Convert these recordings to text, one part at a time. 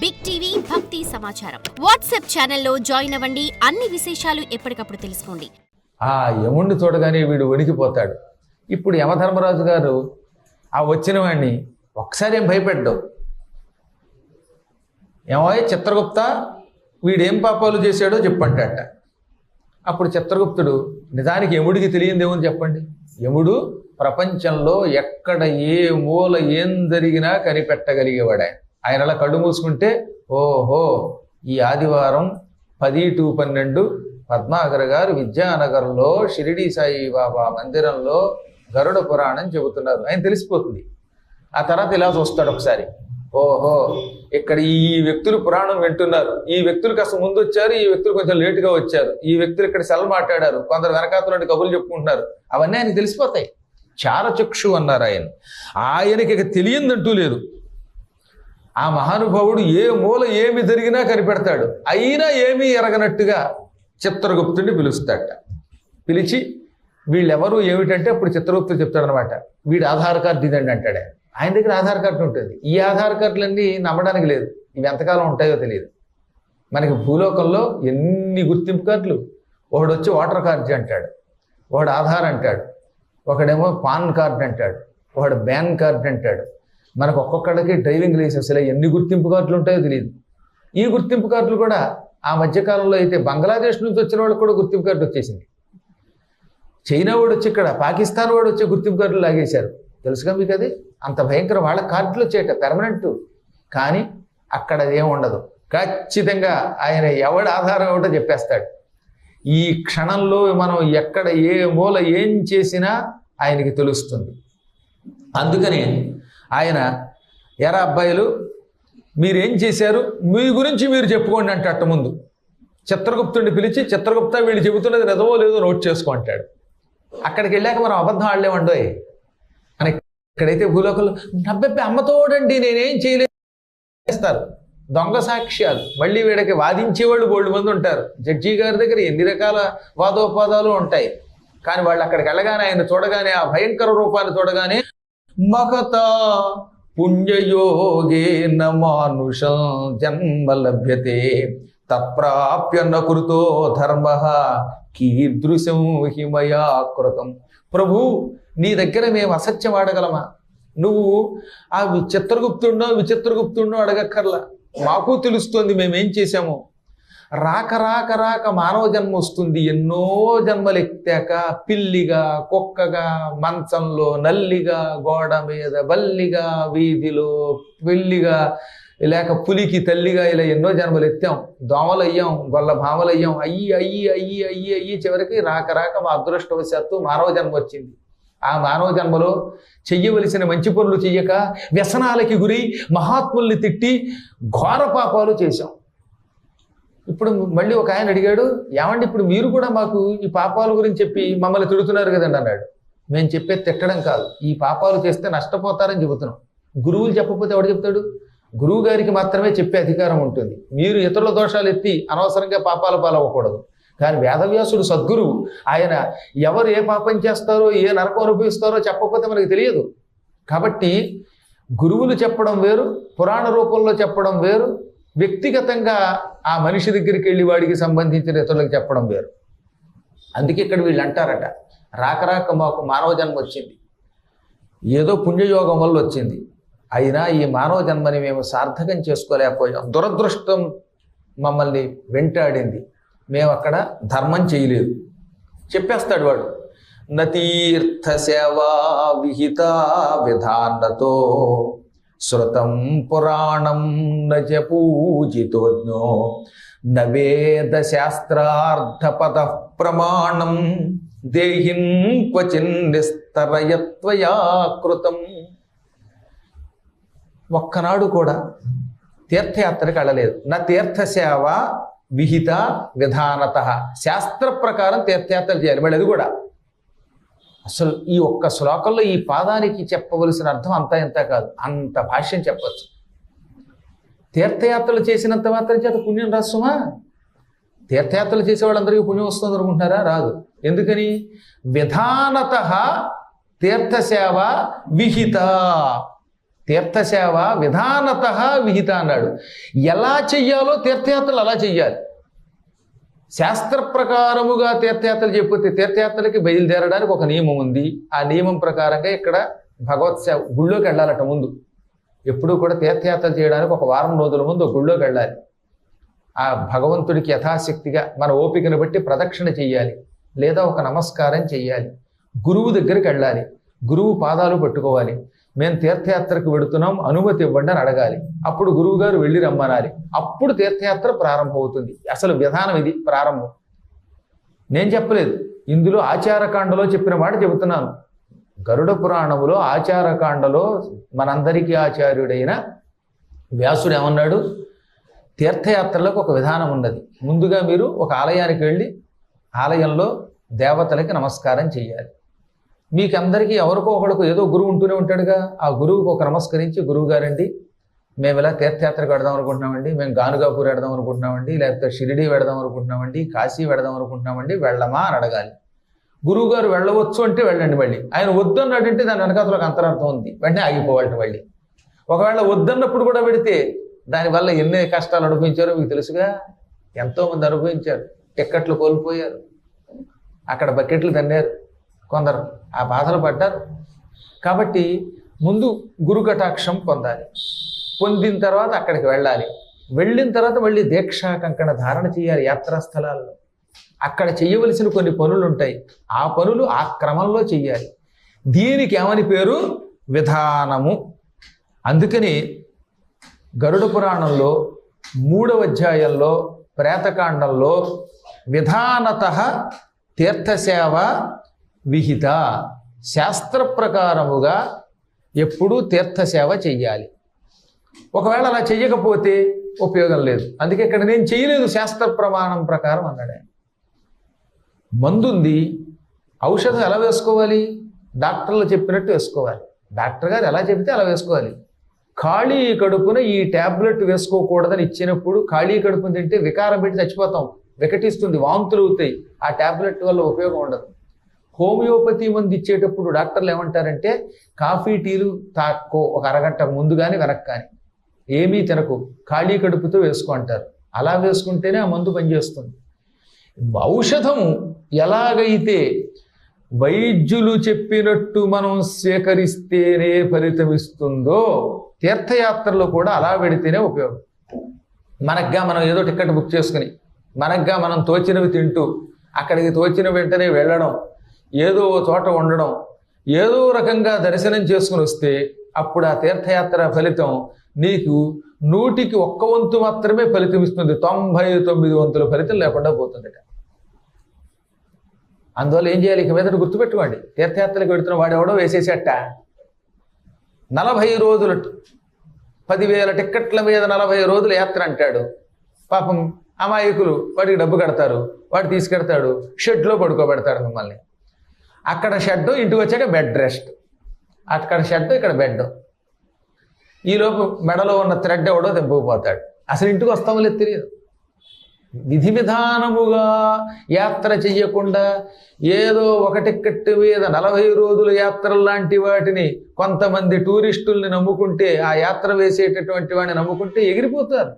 Big TV భక్తి సమాచారం WhatsApp ఛానల్లో జాయిన్ అవ్వండి. అన్ని విశేషాలు ఎప్పటికప్పుడు తెలుసుకోండి. ఆ యముణ్ణి చూడగానే వీడు వణికిపోతాడు. ఇప్పుడు యమధర్మరాజు గారు ఆ వచ్చిన వాడిని ఒక్కసారి ఏం భయపెట్టవు ఏమోయ్ చిత్రగుప్త వీడేం పాపాలు చేశాడో చెప్పంటాట. అప్పుడు చిత్రగుప్తుడు నిజానికి యముడికి తెలియందేమో చెప్పండి? యముడు ప్రపంచంలో ఎక్కడ ఏ మూల ఏం జరిగినా కనిపెట్టగలిగేవాడు ఆయన ఆయన అలా కళ్ళు మూసుకుంటే ఓహో ఈ ఆదివారం పది టు పన్నెండు పద్మాకర్ గారు విద్యానగర్లో షిరిడి సాయి బాబా మందిరంలో గరుడ పురాణం చెబుతున్నారు. ఆయన తెలిసిపోతుంది. ఆ తర్వాత ఇలా చూస్తాడు ఒకసారి. ఓహో ఇక్కడ ఈ వ్యక్తులు పురాణం వింటున్నారు. ఈ వ్యక్తులు కాస్త ముందు వచ్చారు ఈ వ్యక్తులు కొంచెం లేటుగా వచ్చారు. ఈ వ్యక్తులు ఇక్కడ సెల్ మాట్లాడారు. కొందరు వెనకాతలు కబుర్లు చెప్పుకుంటున్నారు. అవన్నీ ఆయన తెలిసిపోతాయి. చారచక్షు అన్నారు ఆయన. ఆయనకి ఇక తెలియందంటూ లేదు. ఆ మహానుభావుడు ఏ మూల ఏమి జరిగినా కనిపెడతాడు. అయినా ఏమీ ఎరగనట్టుగా చిత్రగుప్తుడిని పిలుస్తాడట. పిలిచి వీళ్ళెవరు ఏమిటంటే అప్పుడు చిత్రగుప్తుడు చెప్తాడనమాట వీడి ఆధార్ కార్డు ఇదండి అంటాడే. ఆయన. ఆయన దగ్గర ఆధార్ కార్డు ఉంటుంది. ఈ ఆధార్ కార్డులన్నీ నమ్మడానికి లేదు. ఇవి ఎంతకాలం ఉంటాయో తెలియదు. మనకి భూలోకంలో ఎన్ని గుర్తింపు కార్డులు? ఒకడు వచ్చి ఓటర్ కార్డు అంటాడు. ఒకడు ఆధార్ అంటాడు. ఒకడేమో పాన్ కార్డు అంటాడు. ఒకడు బ్యాన్ కార్డు అంటాడు. మనకు ఒక్కొక్కడికి డ్రైవింగ్ లైసెన్స్ ఇలా ఎన్ని గుర్తింపు కార్డులు ఉంటాయో తెలియదు. ఈ గుర్తింపు కార్డులు కూడా ఆ మధ్యకాలంలో అయితే బంగ్లాదేశ్ నుంచి వచ్చిన వాళ్ళకి కూడా గుర్తింపు కార్డు వచ్చేసింది. చైనా వాడు వచ్చి ఇక్కడ పాకిస్తాన్ వాడు వచ్చి గుర్తింపు కార్డులు లాగేశారు. తెలుసుగా మీకు అది? అంత భయంకర. వాళ్ళ కార్డులు వచ్చేట పెర్మనెంట్ కానీ అక్కడ అదేం ఉండదు. ఖచ్చితంగా ఆయన ఎవడు ఆధారం ఏమిటో చెప్పేస్తాడు. ఈ క్షణంలో మనం ఎక్కడ ఏ మూల ఏం చేసినా ఆయనకి తెలుస్తుంది. అందుకని ఆయన ఎరా అబ్బాయిలు మీరేం చేశారు? మీ గురించి మీరు చెప్పుకోండి అంటే అట్ట ముందు. చిత్రగుప్తుడిని పిలిచి చిత్రగుప్త వీళ్ళు చెబుతున్నది నిజమో లేదో నోట్ చేసుకో అంటాడు. అక్కడికి వెళ్ళాక మనం అబద్ధం ఆడలేమండోయ్ అని ఇక్కడైతే భూలోకంలో నబ్బెప్పి అమ్మతోడండి నేనేం చేయలేదు దొంగ సాక్ష్యాలు. మళ్ళీ వీడికి వాదించేవాళ్ళు బోల్డ్ మంది ఉంటారు. జడ్జి గారి దగ్గర ఎన్ని రకాల వాదోపాదాలు ఉంటాయి. కానీ వాళ్ళు అక్కడికి వెళ్ళగానే ఆయన చూడగానే ఆ భయంకర రూపాన్ని చూడగానే మగత పుణ్యయోగేన మానుషం జన్మ లభ్యతే. తప్రాప్య నకృతో ధర్మ కీదృశం హిమయా కృతం. ప్రభు నీ దగ్గర మేము అసత్యం ఆడగలమా? నువ్వు ఆ విచిత్రగుప్తుండో విచిత్రగుప్తుండో అడగక్కర్లా. మాకు తెలుస్తుంది మేమేం చేశామో. రాక రాక రాక మానవ జన్మ వస్తుంది. ఎన్నో జన్మలు ఎత్తాక పిల్లిగా కుక్కగా మంచంలో నల్లిగా గోడ మీద బల్లిగా వీధిలో పిల్లిగా లేక పులికి తల్లిగా ఇలా ఎన్నో జన్మలు ఎత్తాం. దోమలు అయ్యాం గొల్ల భామలు అయ్యాం. అయ్యి అయ్యి అయ్యి అయ్యి అయ్యి చివరికి రాక రాక మా అదృష్టవశాత్తు మానవ జన్మ వచ్చింది. ఆ మానవ జన్మలో చెయ్యవలసిన మంచి పనులు చెయ్యక వ్యసనాలకి గురి మహాత్ముల్ని తిట్టి ఘోర పాపాలు చేశాం. ఇప్పుడు మళ్ళీ ఒక ఆయన అడిగాడు ఏమండి ఇప్పుడు మీరు కూడా మాకు ఈ పాపాల గురించి చెప్పి మమ్మల్ని తిడుతున్నారు కదండి అన్నాడు. మేము చెప్పేది తిట్టడం కాదు. ఈ పాపాలు చేస్తే నష్టపోతారని చెబుతున్నాం. గురువులు చెప్పకపోతే ఎవడు చెప్తాడు? గురువు గారికి మాత్రమే చెప్పే అధికారం ఉంటుంది. మీరు ఇతరుల దోషాలు ఎత్తి అనవసరంగా పాపాల పాలవ్వకూడదు. కానీ వేదవ్యాసుడు సద్గురువు. ఆయన ఎవరు ఏ పాపం చేస్తారో ఏ నరకం అనుభవిస్తారో చెప్పకపోతే మనకు తెలియదు. కాబట్టి గురువులు చెప్పడం వేరు పురాణ రూపంలో చెప్పడం వేరు. వ్యక్తిగతంగా ఆ మనిషి దగ్గరికి వెళ్ళి వాడికి సంబంధించిన ఇతరులకు చెప్పడం వేరు. అందుకే ఇక్కడ వీళ్ళు అంటారట రాక రాక మాకు మానవ జన్మ వచ్చింది. ఏదో పుణ్యయోగం వల్ల వచ్చింది. అయినా ఈ మానవ జన్మని మేము సార్థకం చేసుకోలేకపోయాం. దురదృష్టం మమ్మల్ని వెంటాడింది. మేము అక్కడ ధర్మం చేయలేదు. చెప్పేస్తాడు వాడు నతీర్థ సేవా విహిత విధానతో శృతం పురాణం నచ పూజితోజ్ఞో నవేద శాస్త్రార్థపద ప్రమాణం దేహిన్ క్వచిన్ నిస్తరయత్వయా కృతం. ఒక్కనాడు కూడా తీర్థయాత్రకు వెళ్ళలేదు. నా తీర్థసేవ విహిత విధానత. శాస్త్ర ప్రకారం తీర్థయాత్ర చేయాలి. మళ్ళీ అది కూడా అసలు ఈ ఒక్క శ్లోకంలో ఈ పాదానికి చెప్పవలసిన అర్థం అంతా ఇంత కాదు. అంత భాష్యం చెప్పచ్చు. తీర్థయాత్రలు చేసినంత మాత్రం చేత పుణ్యం రాసుమా తీర్థయాత్రలు చేసేవాళ్ళందరికీ పుణ్యం వస్తుంది అనుకుంటున్నారా? రాదు. ఎందుకని? విధానత తీర్థసేవ విహిత. తీర్థసేవ విధానత విహిత అన్నాడు. ఎలా చెయ్యాలో తీర్థయాత్రలు అలా చెయ్యాలి. శాస్త్ర ప్రకారముగా తీర్థయాత్రలు చెప్పితే తీర్థయాత్రలకి బయలుదేరడానికి ఒక నియమం ఉంది. ఆ నియమం ప్రకారంగా ఇక్కడ భగవత్ సేవ గుళ్ళోకి వెళ్ళాలట ముందు. ఎప్పుడూ కూడా తీర్థయాత్రలు చేయడానికి ఒక వారం రోజుల ముందు ఒక గుళ్ళోకి వెళ్ళాలి. ఆ భగవంతుడికి యథాశక్తిగా మన ఓపికను బట్టి ప్రదక్షిణ చేయాలి. లేదా ఒక నమస్కారం చేయాలి. గురువు దగ్గరికి వెళ్ళాలి. గురువు పాదాలు పట్టుకోవాలి. మేము తీర్థయాత్రకు వెడుతున్నాం అనుమతి ఇవ్వండి అని అడగాలి. అప్పుడు గురువు గారు వెళ్ళి రమ్మనాలి. అప్పుడు తీర్థయాత్ర ప్రారంభం అవుతుంది అసలు విధానం ఇది ప్రారంభం. నేను చెప్పలేదు. ఇందులో ఆచారకాండలో చెప్పిన మాట చెబుతున్నాను. గరుడ పురాణములో ఆచారకాండలో మనందరికీ ఆచార్యుడైన వ్యాసుడు ఏమన్నాడు? తీర్థయాత్రలకు ఒక విధానం ఉన్నది. ముందుగా మీరు ఒక ఆలయానికి వెళ్ళి ఆలయంలో దేవతలకి నమస్కారం చేయాలి మీకందరికీ ఎవరికో ఒకరికి ఏదో గురువు ఉంటూనే ఉంటాడుగా. ఆ గురువుకు ఒక నమస్కరించి గురువు గారండి మేము ఇలా తీర్థయాత్రకు వెడదాం అనుకుంటున్నామండి మేము గానుగాపూర్ వెడదాం అనుకుంటున్నామండి లేకపోతే షిరిడి వెడదాం అనుకుంటున్నామండి కాశీ వెడదాం అనుకుంటున్నామండి వెళ్ళమా అని అడగాలి. గురువు గారు వెళ్ళవచ్చు అంటే వెళ్ళండి మళ్ళీ. ఆయన వద్దు అన్నాడంటే దాని వెనకాతలో ఒక అంతరార్థం ఉంది. వెంటనే ఆగిపోవాలి మళ్ళీ. ఒకవేళ వద్దన్నప్పుడు కూడా పెడితే దానివల్ల ఎన్ని కష్టాలు అనుభవించారో మీకు తెలుసుగా. ఎంతోమంది అనుభవించారు. టిక్కెట్లు కోల్పోయారు. అక్కడ బకెట్లు తన్నారు. కొందరు ఆ బాధలు పడ్డారు. కాబట్టి ముందు గురు కటాక్షం పొందాలి. పొందిన తర్వాత అక్కడికి వెళ్ళాలి. వెళ్ళిన తర్వాత మళ్ళీ దీక్షా కంకణ ధారణ చేయాలి యాత్రా స్థలాల్లో. అక్కడ చేయవలసిన కొన్ని పనులు ఉంటాయి. ఆ పనులు ఆ క్రమంలో చేయాలి. దీనికి ఏమని పేరు? విధానము. అందుకని గరుడ పురాణంలో మూడవ అధ్యాయంలో ప్రేతకాండంలో విధానత తీర్థసేవ విహిత శాస్త్ర ప్రకారముగా ఎప్పుడూ తీర్థసేవ చెయ్యాలి. ఒకవేళ అలా చెయ్యకపోతే ఉపయోగం లేదు. అందుకే ఇక్కడ నేను చేయలేదు శాస్త్ర ప్రమాణం ప్రకారం అన్నాడు ఆయన. మందుంది ఔషధం ఎలా వేసుకోవాలి? డాక్టర్లు చెప్పినట్టు వేసుకోవాలి. డాక్టర్ గారు ఎలా చెబితే అలా వేసుకోవాలి. ఖాళీ కడుపున ఈ ట్యాబ్లెట్ వేసుకోకూడదని ఇచ్చినప్పుడు ఖాళీ కడుపున తింటే వికారం పెట్టి చచ్చిపోతాం. వికటిస్తుంది వాంతులు అవుతాయి ఆ ట్యాబ్లెట్ వల్ల ఉపయోగం ఉండదు. హోమియోపతి మందు ఇచ్చేటప్పుడు డాక్టర్లు ఏమంటారంటే కాఫీ టీలు తాక్కో ఒక అరగంట ముందు కానీ వెనక్కి కానీ ఏమీ తినకు ఖాళీ కడుపుతో వేసుకో అంటారు. అలా వేసుకుంటేనే ఆ మందు పనిచేస్తుంది. ఔషధం ఎలాగైతే వైద్యులు చెప్పినట్టు మనం స్వీకరిస్తేనే ఫలితమిస్తుందో తీర్థయాత్రలో కూడా అలా పెడితేనే ఉపయోగం. మనగ్గా మనం ఏదో టికెట్ బుక్ చేసుకుని మనగ్గా మనం తోచినవి తింటూ అక్కడికి తోచిన వెంటనే వెళ్ళడం ఏదో చోట ఉండడం ఏదో రకంగా దర్శనం చేసుకుని వస్తే అప్పుడు ఆ తీర్థయాత్ర ఫలితం నీకు నూటికి ఒక్క వంతు మాత్రమే ఫలితం ఇస్తుంది. తొంభై తొమ్మిది వంతుల ఫలితం లేకుండా పోతుందట. అందువల్ల ఏం చేయాలి? ఇక మీద గుర్తుపెట్టుకోండి. తీర్థయాత్రలకు వెడుతున్న వాడు ఎవడో వేసేసేట. నలభై రోజులు పదివేల టిక్కెట్ల మీద నలభై రోజుల యాత్ర అంటాడు. పాపం అమాయకులు వాడికి డబ్బు కడతారు వాడు తీసుకెడతాడు షెడ్లో పడుకోబెడతాడు మిమ్మల్ని. అక్కడ షెడ్ ఇంటికి వచ్చాక బెడ్ రెస్ట్. అక్కడ షెడ్ ఇక్కడ బెడ్ ఈలోపు మెడలో ఉన్న థ్రెడ్ ఎవడో తెంపుకుపోతాడు. అసలు ఇంటికి వస్తామో లేదు తెలియదు. విధి విధానముగా యాత్ర చెయ్యకుండా ఏదో ఒకటి టిక్కెట్ మీద నలభై రోజుల యాత్రలు లాంటి వాటిని కొంతమంది టూరిస్టుల్ని నమ్ముకుంటే ఆ యాత్ర వేసేటటువంటి వాడిని నమ్ముకుంటే ఎగిరిపోతారు.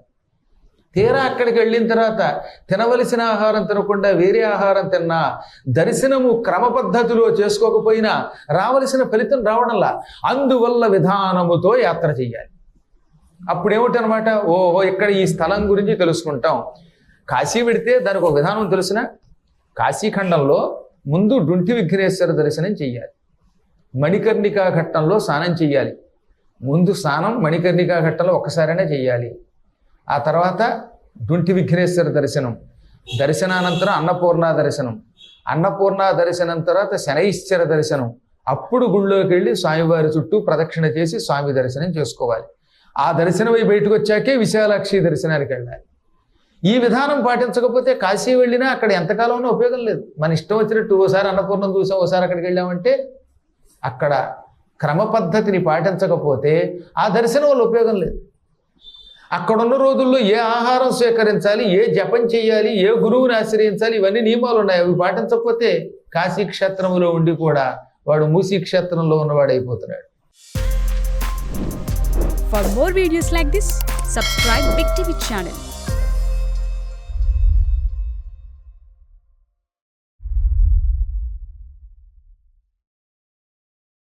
తీరా అక్కడికి వెళ్ళిన తర్వాత తినవలసిన ఆహారం తినకుండా వేరే ఆహారం తిన్నా దర్శనము క్రమ పద్ధతిలో చేసుకోకపోయినా రావలసిన ఫలితం రావడంలా అందువల్ల విధానముతో యాత్ర చేయాలి అప్పుడేమిటనమాట? ఓహో ఇక్కడ ఈ స్థలం గురించి తెలుసుకుంటాం. కాశీ పెడితే దానికి ఒక విధానం తెలిసిన? కాశీఖండంలో ముందు డుంటి విఘ్నేశ్వర దర్శనం చెయ్యాలి. మణికర్ణికా ఘట్టంలో స్నానం చెయ్యాలి. ముందు స్నానం మణికర్ణికా ఘట్టంలో ఒక్కసారైనా చెయ్యాలి. ఆ తర్వాత దుంటి విఘ్నేశ్వర దర్శనం. దర్శనానంతరం అన్నపూర్ణ దర్శనం. అన్నపూర్ణ దర్శనం తర్వాత శనైశ్చర దర్శనం. అప్పుడు గుళ్ళోకి వెళ్ళి స్వామివారి చుట్టూ ప్రదక్షిణ చేసి స్వామి దర్శనం చేసుకోవాలి. ఆ దర్శనం బయటకు వచ్చాకే విశాలాక్షి దర్శనానికి వెళ్ళాలి. ఈ విధానం పాటించకపోతే కాశీ వెళ్ళినా అక్కడ ఎంతకాలం ఉపయోగం లేదు. మన ఇష్టం వచ్చినట్టు ఓసారి అన్నపూర్ణం చూసాం ఓసారి అక్కడికి వెళ్ళామంటే అక్కడ క్రమ పద్ధతిని పాటించకపోతే ఆ దర్శనం వల్ల ఉపయోగం లేదు. అక్కడున్న రోజుల్లో ఏ ఆహారం స్వీకరించాలి ఏ జపం చేయాలి ఏ గురువుని ఆశ్రయించాలి ఇవన్నీ నియమాలు ఉన్నాయి అవి పాటించకపోతే కాశీ క్షేత్రంలో ఉండి కూడా వాడు మూసీ క్షేత్రంలో ఉన్నవాడు అయిపోతున్నాడు. For more videos like this subscribe Big TV channel